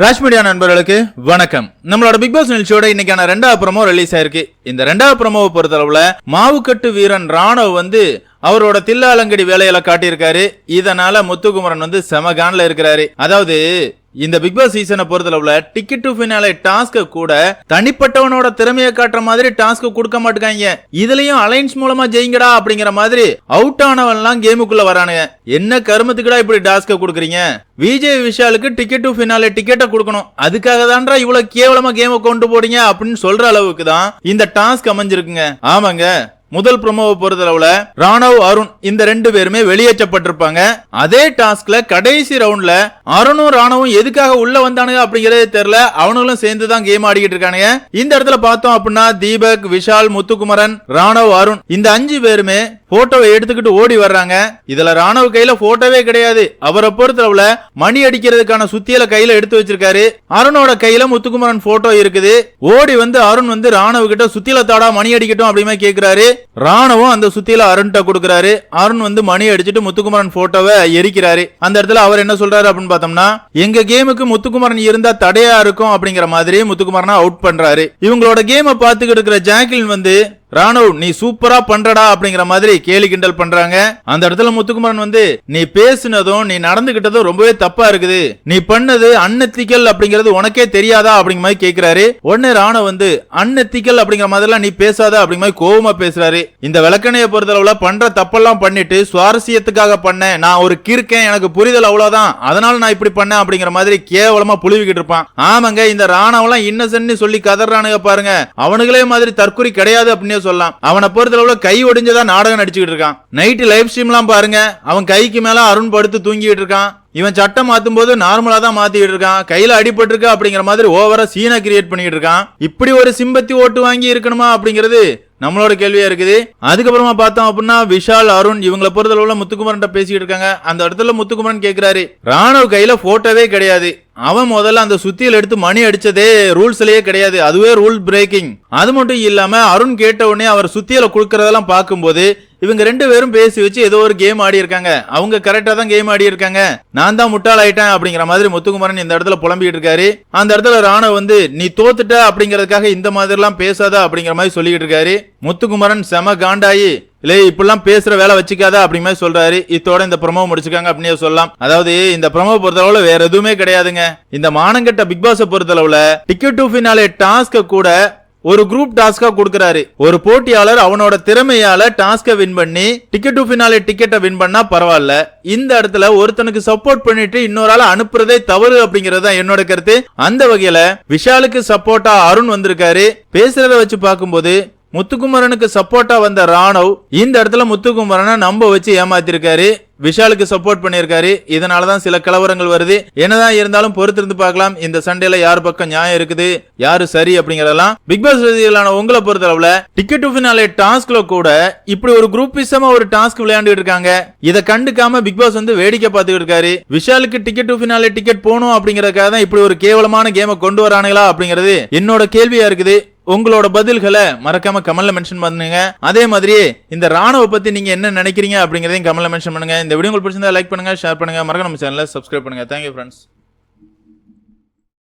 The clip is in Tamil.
ராஜ் மீடியா நண்பர்களுக்கு வணக்கம். நம்மளோட பிக் பாஸ் நிகழ்ச்சியோட இன்னைக்கான ரெண்டாவது ப்ரமோ ரிலீஸ் ஆயிருக்கு. இந்த ரெண்டாவது ப்ரமோவை பொறுத்தளவுல மாவுக்கட்டு வீரன் ராணவ் வந்து அவரோட தில்லாலங்கடி வேலையில காட்டியிருக்காரு. இதனால முத்துக்குமரன் வந்து செமகான்ல இருக்கிறாரு. அதாவது இந்த பிக் பாஸ் சீசனை பொறுத்தளவுல டிக்கெட் டு ஃபினாலே டாஸ்க கூட தனிப்பட்டவனோட திறமையை காட்டுற மாதிரி டாஸ்க் கொடுக்க மாட்டேங்காங்க இதுலயும் அலைன்ஸ் மூலமா ஜெயிங்கடா அப்படிங்கிற மாதிரி அவுட் ஆனவன்லாம் கேமுக்குள்ள வரானுங்க. என்ன கருமத்துக்குடா இப்படி டாஸ்க கொடுக்குறீங்க? விஜய் விஷாலுக்கு டிக்கெட் டு ஃபினாலே டிக்கெட்டை கொடுக்கணும். அதுக்காக தான்டா இவ்வளவு கேவலமா கேமை கொண்டு போறீங்க அப்படின்னு சொல்ற அளவுக்கு தான் இந்த டாஸ்க் அமைஞ்சிருக்குங்க. ஆமாங்க. முதல் ப்ரோமோவை பொறுத்தளவுல ராணவ் அருண் இந்த ரெண்டு பேருமே வெளியேற்றப்பட்டிருப்பாங்க. அதே டாஸ்க்ல கடைசி ரவுண்ட்ல அருணும் ராணவும் எதுக்காக உள்ள வந்தானுங்க அப்படிங்கறதே தெரியல. அவனுங்களும் சேர்ந்து தான் கேம் ஆடிக்கிட்டு இருக்கானுங்க. இந்த இடத்துல பார்த்தோம் அப்படின்னா தீபக் விஷால் முத்துக்குமரன் ராணவ் அருண் இந்த அஞ்சு பேருமே போட்டோவை எடுத்துக்கிட்டு ஓடி வர்றாங்க. இதுல ராணவ் கையில போட்டோவே கிடையாது. அவரை பொறுத்தளவுல மணி அடிக்கிறதுக்கான சுத்தியல கையில எடுத்து வச்சிருக்காரு. அருணோட கையில முத்துக்குமரன் போட்டோ இருக்குது. ஓடி வந்து அருண் வந்து ராணவ் கிட்ட சுத்தியல தாடா மணி அடிக்கட்டும் அப்படிமே கேக்குறாரு. ராணுவம் அந்த சுத்தியில அருண்கிட்ட கொடுக்குறாரு. அருண் வந்து மணி அடிச்சுட்டு முத்துக்குமரன் போட்டோவை எரிக்கிறாரு. அந்த இடத்துல அவர் என்ன சொல்றாரு அப்படின்னு பார்த்தோம்னா எங்க கேமுக்கு முத்துக்குமரன் இருந்தா தடையா இருக்கும் அப்படிங்கிற மாதிரி முத்துக்குமரனை அவுட் பண்றாரு. இவங்களோட கேமை பார்த்துக்கிட்டு இருக்கிற ஜாக்லின் வந்து ராணுவ் நீ சூப்பரா பண்றடா அப்படிங்கிற மாதிரி கேலி கிண்டல் பண்றாங்க. அந்த இடத்துல முத்துக்குமரன் வந்து நீ பேசுனதும் நீ நடந்துகிட்டதும் ரொம்பவே தப்பா இருக்குது. நீ பண்ணது அன்னத்திக்கல் அப்படிங்கிறது உனக்கே தெரியாதா? அப்படிங்கிற மாதிரி கேக்குறாரு. உடனே ராணுவ வந்து அன்னத்திக்கல் அப்படிங்கிற மாதிரிலாம் நீ பேசாத அப்படிங்கிற மாதிரி கோவமா பேசுறாரு. இந்த விளக்கணையை பொறுத்தளவுல பண்ற தப்பெல்லாம் பண்ணிட்டு சுவாரஸ்யத்துக்காக பண்ணேன். நான் ஒரு கிறுக்கேன் எனக்கு புரிதல் அவ்வளவுதான். அதனால நான் இப்படி பண்ணேன் அப்படிங்கிற மாதிரி கேவலமா புழுவிக்கிட்டு இருப்பான். ஆமாங்க இந்த ராணவெல்லாம் இன்னசென்ட் சொல்லி கதறானுங்க பாருங்க. அவனுங்களே மாதிரி தற்கொலை கிடையாது அப்படின்னு சொல்லலாம். அவனை பொறுத்தளவுல கை ஒடிஞ்சதா நாடகம் நடிச்சுக்கிட்டு இருக்கான். நைட்டு லைவ் ஸ்ட்ரீம்லாம் பாருங்க. அவன் கைக்கு மேல அருண் படுத்து தூங்கிட்டு இருக்கான். இவன் சட்டம் மாத்தும் போது நார்மலா தான் மாத்திட்டு இருக்கான். கையில அடிபட்டிருக்க அப்படிங்கிற மாதிரி ஓவரா சீனா கிரியேட் பண்ணிட்டு இருக்கான். இப்படி ஒரு சிம்பத்தி ஓட்டு வாங்கி இருக்கணுமா அப்படிங்கிறது நம்மளோட கேள்வியா இருக்குது. அதுக்கப்புறமா பார்த்தோம் அப்படின்னா விஷால் அருண் இவங்களை பொறுத்தளவுல முத்துக்குமரன் பேசிட்டு இருக்காங்க. அந்த இடத்துல முத்துக்குமரன் கேக்குறாரு ராணுவ கையில போட்டோவே கிடையாது. அவன் முதல்ல அந்த சுத்தியில் எடுத்து மணி அடிச்சதே ரூல்ஸ்லயே கிடையாது. அதுவே ரூல் பிரேக்கிங் அது மட்டும் இல்லாம அருண் கேட்ட உடனே அவர் சுத்தியில குடுக்கறதெல்லாம் பார்க்கும்போது இவங்க ரெண்டு பேரும் பேசி வச்சு ஏதோ ஒரு கேம் ஆடி இருக்காங்க. அவங்க கரெக்டா தான் கேம் ஆடி இருக்காங்க. நான் தான் முட்டாள் ஆயிட்டேன் அப்படிங்கிற மாதிரி முத்துக்குமரன் இந்த இடத்துல புலம்பிட்டு இருக்காரு. அந்த இடத்துல ராணவ வந்து நீ தோத்துட்ட அப்படிங்கறதுக்காக இந்த மாதிரி எல்லாம் பேசாத அப்படிங்கிற மாதிரி சொல்லிக்கிட்டு இருக்காரு. முத்துக்குமரன் செம காண்டாயி இல்லை இப்படிலாம் பேசுற வேலை வச்சுக்காத அப்படி மாதிரி சொல்றாரு. இத்தோட இந்த ப்ரொமோ முடிச்சுக்காங்க அப்படின்னு சொல்லலாம். அதாவது இந்த ப்ரொமோ பொறுத்தளவுல வேற எதுவுமே கிடையாதுங்க. இந்த மானங்கட்ட பிக் பாஸ் பொறுத்தளவுல டிக்கெட் டு ஃபினாலே டாஸ்க கூட ஒரு குரூப் டாஸ்கா கொடுக்கறாரு. ஒரு போட்டியாளர் அவனோட திறமையால டாஸ்க வின் பண்ணி டிக்கெட் டு பினாலே டிக்கெட்டை வின் பண்ணா பரவாயில்ல. இந்த இடத்துல ஒருத்தனுக்கு சப்போர்ட் பண்ணிட்டு இன்னொரு ஆள் அனுப்புறதே தவறு அப்படிங்கறது தான் என்னோட கருத்து. அந்த வகையில விஷாலுக்கு சப்போர்ட்டா அருண் வந்திருக்காரு. பேசுறத வச்சு பார்க்கும்போது முத்துக்குமரனுக்கு சப்போர்ட்டா வந்த ராணவ் இந்த இடத்துல முத்துக்குமரனை நம்ப வச்சு ஏமாத்திருக்காரு. விஷாலுக்கு சப்போர்ட் பண்ணியிருக்காரு. இதனாலதான் சில கலவரங்கள் வருது. என்னதான் இருந்தாலும் பொறுத்திருந்து பார்க்கலாம். இந்த சண்டையில யார் பக்கம் நியாயம் இருக்குது? யாரு சரி அப்படிங்கறதெல்லாம் பிக் பாஸ் ரசிகர்களான உங்களை பொறுத்தளவுல டிக்கெட் டு ஃபினாலே டாஸ்க்ல கூட இப்படி ஒரு குரூப் விசமா ஒரு டாஸ்க் விளையாண்டுட்டு இருக்காங்க. இதை கண்டுக்காம பிக் பாஸ் வந்து வேடிக்கை பார்த்துட்டு இருக்காரு. விஷாலுக்கு டிக்கெட் டு ஃபினாலே டிக்கெட் போகணும் அப்படிங்கறதுக்காக தான் இப்படி ஒரு கேவலமான கேமை கொண்டு வரானுங்களா அப்படிங்கிறது என்னோட கேள்வியா இருக்குது. உங்களோட பதில்களை மறக்காம கமல்ல மென்ஷன் பண்ணுங்க. அதே மாதிரி இந்த ராணுவ பத்தி நீங்க என்ன நினைக்கிறீங்க அப்படிங்கறதையும் கமல்ல மென்ஷன் பண்ணுங்க. இந்த வீடியோ உங்களுக்கு பிடிச்சிருந்தா லைக் பண்ணுங்க ஷேர் பண்ணுங்க. மறக்காம நம்ம சேனலை சப்ஸ்கிரைப் பண்ணுங்க. Thank you friends